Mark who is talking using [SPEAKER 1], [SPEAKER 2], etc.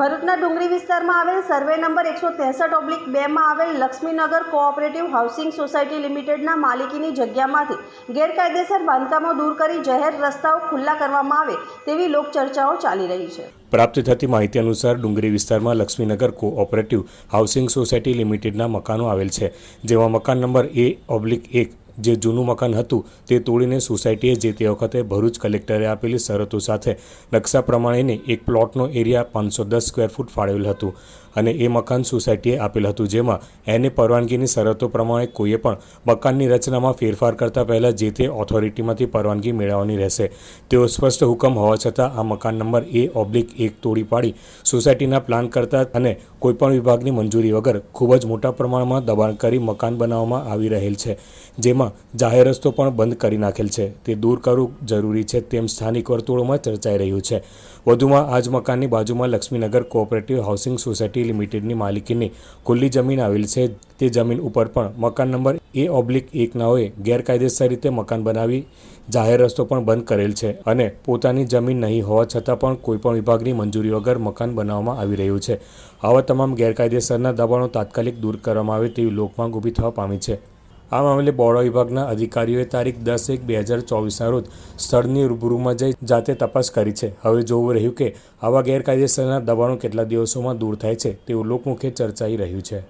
[SPEAKER 1] ભરૂચના ડુંગરી વિસ્તારમાં આવેલ સર્વે નંબર એકસો ત્રેસઠ ઓબ્લિક બેમાં આવેલ લક્ષ્મીનગર કોઓપરેટિવ હાઉસિંગ સોસાયટી લિમિટેડના માલિકીની જગ્યામાંથી ગેરકાયદેસર બાંધકામો દૂર કરી જાહેર રસ્તાઓ ખુલ્લા કરવામાં આવે તેવી લોકચર્ચાઓ ચાલી રહી છે.
[SPEAKER 2] પ્રાપ્ત થતી માહિતી અનુસાર ડુંગરી વિસ્તારમાં લક્ષ્મીનગર કોઓપરેટિવ હાઉસિંગ સોસાયટી લિમિટેડના મકાનો આવેલ છે, જેમાં મકાન નંબર એ ઓબ્લિક એક જે જૂનું મકાન હતું તે તોડીને સોસાયટીએ જે તે વખતે ભરૂચ કલેક્ટરે આપેલી શરતો સાથે નકશા પ્રમાણેની એક પ્લોટનો એરિયા પાંચસો દસ સ્ક્વેર ફૂટ ફાળવેલ હતું. અને એ મકાન સોસાયટીએ આપેલ હતું, જેમાં એને પરવાનગીની શરતો પ્રમાણે કોઈએ પણ મકાનની રચનામાં ફેરફાર કરતા પહેલાં જે તે ઓથોરિટીમાંથી પરવાનગી મેળવવાની રહેશે. તેઓ સ્પષ્ટ હુકમ હોવા છતાં આ મકાન નંબર એ ઓબ્લિક એક તોડી પાડી સોસાયટીના પ્લાન કરતા અને કોઈપણ વિભાગની મંજૂરી વગર ખૂબ જ મોટા પ્રમાણમાં દબાણ કરી મકાન બનાવવામાં આવી રહેલ છે, જેમાં જાહેર રસ્તો પણ બંધ કરી નાખેલ છે. તે દૂર કરવું જરૂરી છે તેમ સ્થાનિક વર્તુળોમાં ચર્ચાઈ રહ્યું છે. વધુમાં આ જ મકાનની બાજુમાં લક્ષ્મીનગર કોઓપરેટિવ હાઉસિંગ સોસાયટી લિમિટેડની માલિકીની ખુલ્લી જમીન આવેલ છે. તે જમીન ઉપર પણ મકાન નંબર એ ઓબ્લિક એકનાઓએ ગેરકાયદેસર રીતે મકાન બનાવી જાહેર રસ્તો પણ બંધ કરેલ છે અને પોતાની જમીન નહીં હોવા છતાં પણ કોઈપણ વિભાગની મંજૂરી વગર મકાન બનાવવામાં આવી રહ્યું છે. આવા તમામ ગેરકાયદેસરના દબાણો તાત્કાલિક દૂર કરવામાં આવે તેવી લોકમાંગ ઊભી થવા પામી છે. આ મામલે બોર્ડ વિભાગના અધિકારીઓએ તારીખ દસ એક બે હજાર ચોવીસના રોજ સ્થળની રૂબરૂમાં જઈ જાતે તપાસ કરી છે. હવે જોવું રહ્યું કે આવા ગેરકાયદેસરના દબાણો કેટલા દિવસોમાં દૂર થાય છે તેવું લોકમુખે ચર્ચાઈ રહ્યું છે.